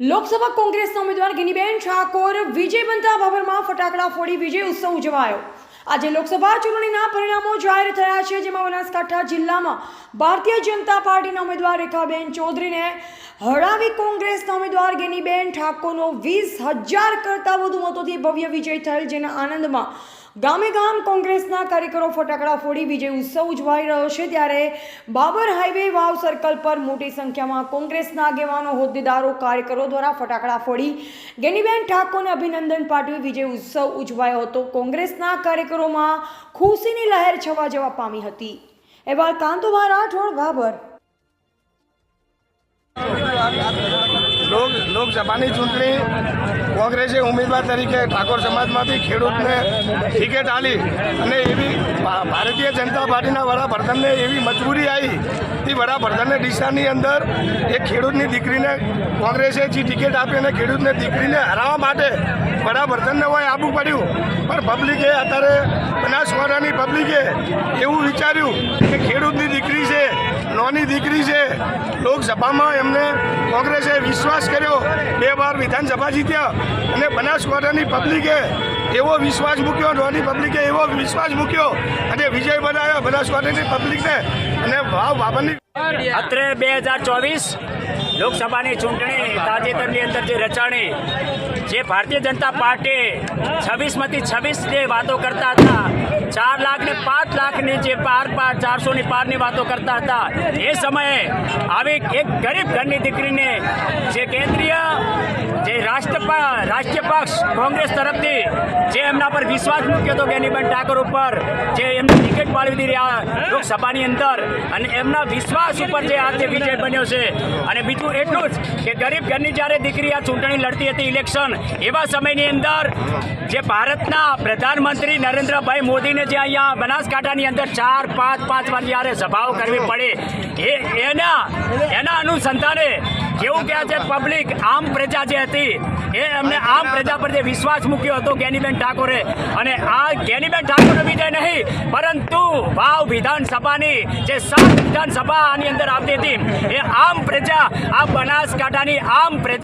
લોકસભા કોંગ્રેસના ઉમેદવાર ગિનીબેન ઠાકોર, વિજય બનતા બાબરમાં ફટાકડા ફોડી વિજય ઉત્સવ ઉજવાયો. આજે લોકસભા ચૂંટણીના પરિણામો જાહેર થયા છે, જેમાં બનાસકાંઠા જિલ્લામાં ભારતીય જનતા પાર્ટીના ઉમેદવાર રેખાબેન ચૌધરીને હળાવી કોંગ્રેસના ઉમેદવાર ગેનીબેન ઠાકોરનો વીસ હજાર કરતાં વધુ મતોથી ભવ્ય વિજય થયેલ, જેના આનંદમાં ગામે ગામ કોંગ્રેસના કાર્યકરો ફટાકડા ફોડી વિજય ઉત્સવ ઉજવાઈ રહ્યો છે ત્યારે બાબર હાઈવે વાવ સર્કલ પર મોટી સંખ્યામાં કોંગ્રેસના આગેવાનો, હોદ્દેદારો, કાર્યકરો દ્વારા ફટાકડા ફોડી ગેનીબેન ઠાકોરને અભિનંદન પાઠવી વિજય ઉત્સવ ઉજવાયો હતો. કોંગ્રેસના કાર્યકરોમાં ખુશીની લહેર છવા જવા પામી હતી. એવા કાંતુભા રાઠોડ, બાબર. લોક લોકસભાની ચૂંટણી કોંગ્રેસે ઉમેદવાર તરીકે ઠાકોર સમાજમાંથી ખેડૂતને ટિકિટ આપી અને એવી ભારતીય જનતા પાર્ટીના વડાપ્રધાનને એવી મજબૂરી આવી તે વડાપ્રધાનને દિશાની અંદર એક ખેડૂતની દીકરીને કોંગ્રેસે જે ટિકિટ આપી અને ખેડૂતને દીકરીને હરાવવા માટે વડાપ્રધાનને હોય આબુ પડ્યું. પણ પબ્લિકે અત્યારે બનાસકાંઠાની પબ્લિકે એવું વિચાર્યું કે ખેડૂતની દીકરી છે નાની દીકરી છે. લોકસભામાં એમને કોંગ્રેસે વિશ્વાસ કર્યો. બે વાર વિધાનસભા જીત્યા. અને બનાસકાંઠાની પબ્લિકે એવો વિશ્વાસ મૂક્યો નાની પબ્લિકે એવો વિશ્વાસ મૂક્યો. અને વિજય બનાવ્યો બનાસકાંઠાની પબ્લિકને. અને ભાવ અત્રે બે હજાર ચોવીસ લોકસભાની ચૂંટણી, તાજેતરની અંદર જે રચાણી, જે ભારતીય જનતા પાર્ટી છવ્વીસમાંથી છવ્વીસ જે વાતો કરતા હતા, ચાર લાખ ને પાંચ લાખની જે પાર પાર, ચારસોની પારની વાતો કરતા હતા, એ સમયે આવી એક ગરીબ ઘરની દીકરીને જે રાષ્ટ્ર રાષ્ટ્રીય પક્ષ કોંગ્રેસ તરફથી જે એમના પર વિશ્વાસ મૂક્યો હતો કેનીબેન ઠાકોર ઉપર, જે એમની ટિકિટ પાડવી આ લોકસભાની અંદર અને એમના વિશ્વાસ ઉપર જે આજે વિજય બન્યો છે. અને બીજું એટલું જ કે ગરીબ ઘરની જ્યારે દીકરી આ ચૂંટણી લડતી હતી ઇલેક્શન, એવા સમયની અંદર જે ભારતના પ્રધાનમંત્રી નરેન્દ્રભાઈ મોદીને જે અહીંયા બનાસકાંઠાની અંદર ચાર, પાંચ પાંચ વાર જ્યારે સભાઓ કરવી પડે, એ એના એના અનુસંધાને કેવું કહે છે પબ્લિક આમ પ્રજા જે હતી, એ એમને આમ પ્રજા પર જે વિશ્વાસ મૂક્યો હતો ગેનીબેન ઠાકોરે. અને આ ગેનીબેન ઠાકોરનો વિજય નહીં, પરંતુ વાવ વિધાનસભાની, જે સાત વિધાનસભા આની અંદર આવતી હતી, એ આમ પ્રજા, આ બનાસકાંઠાની આમ પ્રજા